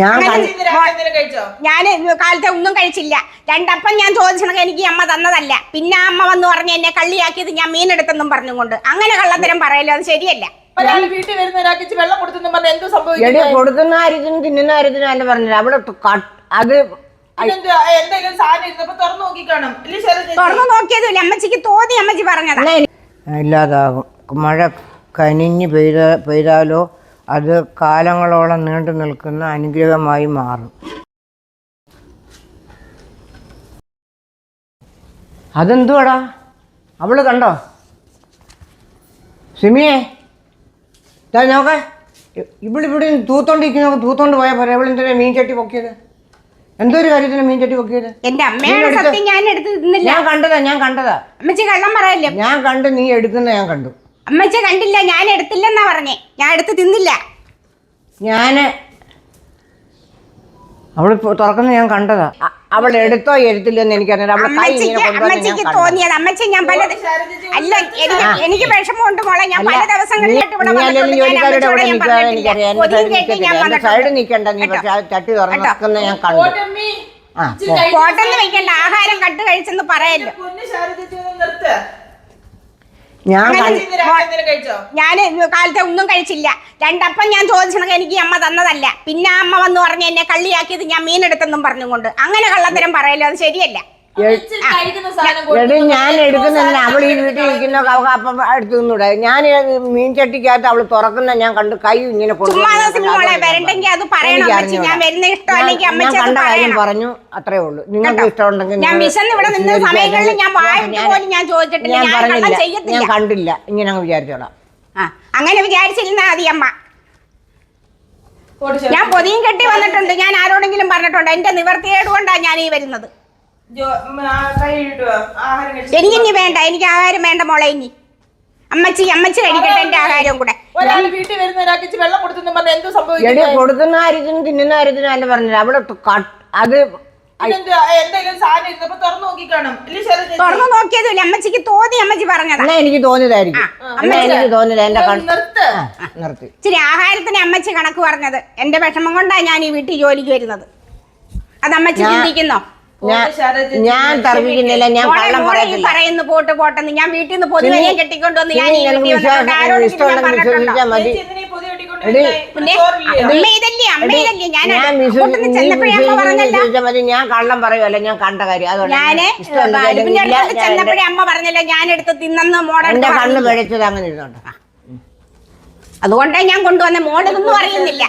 ഞാൻ ഞാൻ കാലത്തെ ഒന്നും കഴിച്ചില്ല. രണ്ടപ്പം ഞാൻ ചോദിച്ചണെങ്കിൽ എനിക്ക് അമ്മ തന്നതല്ല. പിന്നെ അമ്മ വന്ന് പറഞ്ഞ് എന്നെ കള്ളിയാക്കിയത് ഞാൻ മീനെടുത്തെന്നും പറഞ്ഞുകൊണ്ട്. അങ്ങനെ കള്ളത്തരം പറയല്ലോ അത് ശരിയല്ല. വീട്ടിൽ വരുന്ന ഒരാൾക്ക് വെള്ളം കൊടുത്തെന്ന് പറഞ്ഞാൽ എന്ത് എടി സംഭവിക്കും കൊടുക്കുന്ന കാര്യത്തിനും തിന്നുന്ന കാര്യത്തിനും അല്ല അവിടെ അത് തുറന്നു നോക്കിയതുമില്ല. അമ്മച്ചിക്ക് തോന്നി അമ്മച്ചി പറഞ്ഞതാ. ഇല്ലാതാകും. മഴ കനിഞ്ഞ് പെയ്ത പെയ്താലോ? അത് കാലങ്ങളോളം നീണ്ടു നിൽക്കുന്ന അനുഗ്രഹമായി മാറും. അതെന്തുവാടാ? അവൾ കണ്ടോ? സിമിയെ ദാ നോക്കേ. ഇവളിവിടെ തൂത്തോണ്ടിരിക്കുന്ന. തൂത്തോണ്ട് പോയാൽ പോരാ. ഇവളെന്തിനാ മീൻ ചട്ടി പൊക്കിയത്? എന്തോ ഒരു കാര്യത്തിന് മീൻ ചട്ടി പൊക്കിയത്? എന്റെ സത്യം ഞാൻ എടുത്ത് ഞാൻ കണ്ടതാ ഞാൻ കണ്ടതാ. അമ്മച്ചി കള്ളം പറയല്ലേ? ഞാൻ കണ്ട് നീ എടുക്കുന്ന ഞാൻ കണ്ടു. അമ്മച്ചി കണ്ടില്ല ഞാൻ എടുത്തില്ലെന്നാ പറഞ്ഞേ ഞാൻ എടുത്ത് തിന്നില്ല ഞാൻ അവൾ തുറക്കുന്ന ഞാൻ കണ്ടതാ അ- അവൾ എടുത്തോ എടുത്തില്ലെന്ന് എനിക്കറിയാം അവളെ കൈ ഇങ്ങനെ അമ്മച്ചിക്ക് കൊണ്ടുവന്ന് ഞാൻ അമ്മച്ചിക്ക് കണ്ടു. തോന്നിയത് അമ്മച്ചി ഞാൻ പല അല്ല എനിക്ക് എനിക്ക് വിഷമമുണ്ട് മോളെ ഞാൻ പല അല്ല, ദിവസങ്ങളിലായിട്ട് ഇവിടെ നീ വന്നിട്ടുണ്ട്. ഞാൻ ജോലിക്കാരുടെ അമ്മച്ചിയോട് കൂടെ ഞാൻ നിൽക്കാതെ പറഞ്ഞിട്ടില്ല. എനിക്കറിയാം എന്റെ കൊതിയും സൈഡിൽ കേട്ട് ഞാൻ എന്റെ സൈഡിൽ വന്നിട്ടുണ്ട്. നിൽക്കണ്ട നീ പക്ഷെ ആ ചട്ടി തുറക്കുന്ന ഞാൻ കണ്ടു ആ, ഇച്ചിരി പോ. കഴിച്ച് ഹോട്ടലിൽ വെക്കണ്ട ആഹാരം കട്ട് കഴിച്ചെന്ന് പറയല്ലോ പൊന്ന് നിർത്ത്. ഞാൻ ഞാൻ കാലത്തെ ഒന്നും കഴിച്ചില്ല. രണ്ടപ്പം ഞാൻ ചോദിച്ചത് എനിക്ക് അമ്മ തന്നതല്ല. പിന്നെ അമ്മ വന്ന് പറഞ്ഞ് എന്നെ കള്ളിയാക്കിയത് ഞാൻ മീനെടുത്തെന്നും പറഞ്ഞുകൊണ്ട്. അങ്ങനെ കള്ളത്തരം പറയല്ലോ അത് ശരിയല്ല. എടി. ഞാൻ എടുക്കുന്നില്ല അവൾ ഈ വീട്ടിൽ ഇരിക്കുന്ന അപ്പം എടുത്തു നിന്നൂടെ ഞാൻ മീൻ ചട്ടിക്കകത്ത് അവൾ തുറക്കുന്ന ഞാൻ കണ്ടു. കൈ ഇങ്ങനെ ഞാൻ ഞാൻ കണ്ട കാര്യം പറഞ്ഞു. അത്രേ ഉള്ളൂ. നിങ്ങൾക്ക് ഇഷ്ടമുണ്ടെങ്കിൽ ഞാൻ വിശന്ന് ഇവിടെ നിന്ന സമയങ്ങളിൽ ഞാൻ വായിട്ട് ഞാൻ- ഞാൻ ചോദിച്ചിട്ടില്ല. ഞാൻ ഞാൻ പറഞ്ഞില്ല. ഞാൻ കണ്ടില്ല. ഇങ്ങനെ അങ്ങ് വിചാരിച്ചോളാം. ആ അങ്ങനെ വിചാരിച്ചിരുന്നാ മതി അമ്മ. ഞാൻ പൊതിയും കെട്ടി വന്നിട്ടുണ്ട്. ഞാൻ ആരോടെങ്കിലും പറഞ്ഞിട്ടുണ്ട്. എന്റെ നിവർത്തിയേട് കൊണ്ടാണ് ഞാൻ ഈ വരുന്നത്. ജോ- ഇനി വേണ്ട എനിക്ക് ആഹാരം വേണ്ട മോളെ ഇനി. അമ്മച്ചി അമ്മച്ചി കഴിക്കട്ടെ എന്റെ ആഹാരം കൂടെ. ഒരാൾ വീട്ടിൽ വരുന്ന ഒരാൾക്ക് ഇച്ചിരി വെള്ളം കൊടുത്തെന്ന് പറഞ്ഞാൽ എന്ത് എടി സംഭവിക്കും കൊടുക്കുന്ന കാര്യത്തിനും തിന്നുന്ന കാര്യത്തിനും അല്ല പറഞ്ഞത്. അവിടെ കട്ട്- അത് തുറന്നു നോക്കിയതുമില്ല. അമ്മച്ചിക്ക് തോന്നി അമ്മച്ചി പറഞ്ഞതാ. എനിക്ക് തോന്നിയതായിരിക്കും എനിക്ക് തോന്നിയത് എന്റെ നിർത്ത്. ഇച്ചിരി ആഹാരത്തിന് അമ്മച്ചി കണക്ക് പറഞ്ഞത്. എന്റെ വിഷമം കൊണ്ടാ ഞാൻ ഈ വീട്ടിൽ ജോലിക്ക് വരുന്നത്. അത് അമ്മച്ചി ചിന്തിക്കുന്നോ? ഞാൻ പോട്ട് ഞാൻ കള്ളം പറയത്തില്ല. പറയുന്നു പോട്ട് പോട്ടെന്ന് ഞാൻ വീട്ടിൽ നിന്ന് പൊതുവെ കെട്ടിക്കൊണ്ട് ഇതല്ലേ ഞാൻ ഞാൻ കള്ളം പറയുമല്ല ഞാൻ കണ്ട കാര്യം. അതുകൊണ്ട് ചെന്നപ്പോഴേ അമ്മ പറഞ്ഞല്ല ഞാൻ എടുത്ത് തിന്നെന്ന് മോഡൽ കണ്ണ്? പിഴച്ചത് അങ്ങനെ ഇരുന്നോണ്ട് അതുകൊണ്ടേ ഞാൻ കൊണ്ടുവന്ന മോഡലൊന്നും അറിയുന്നില്ല.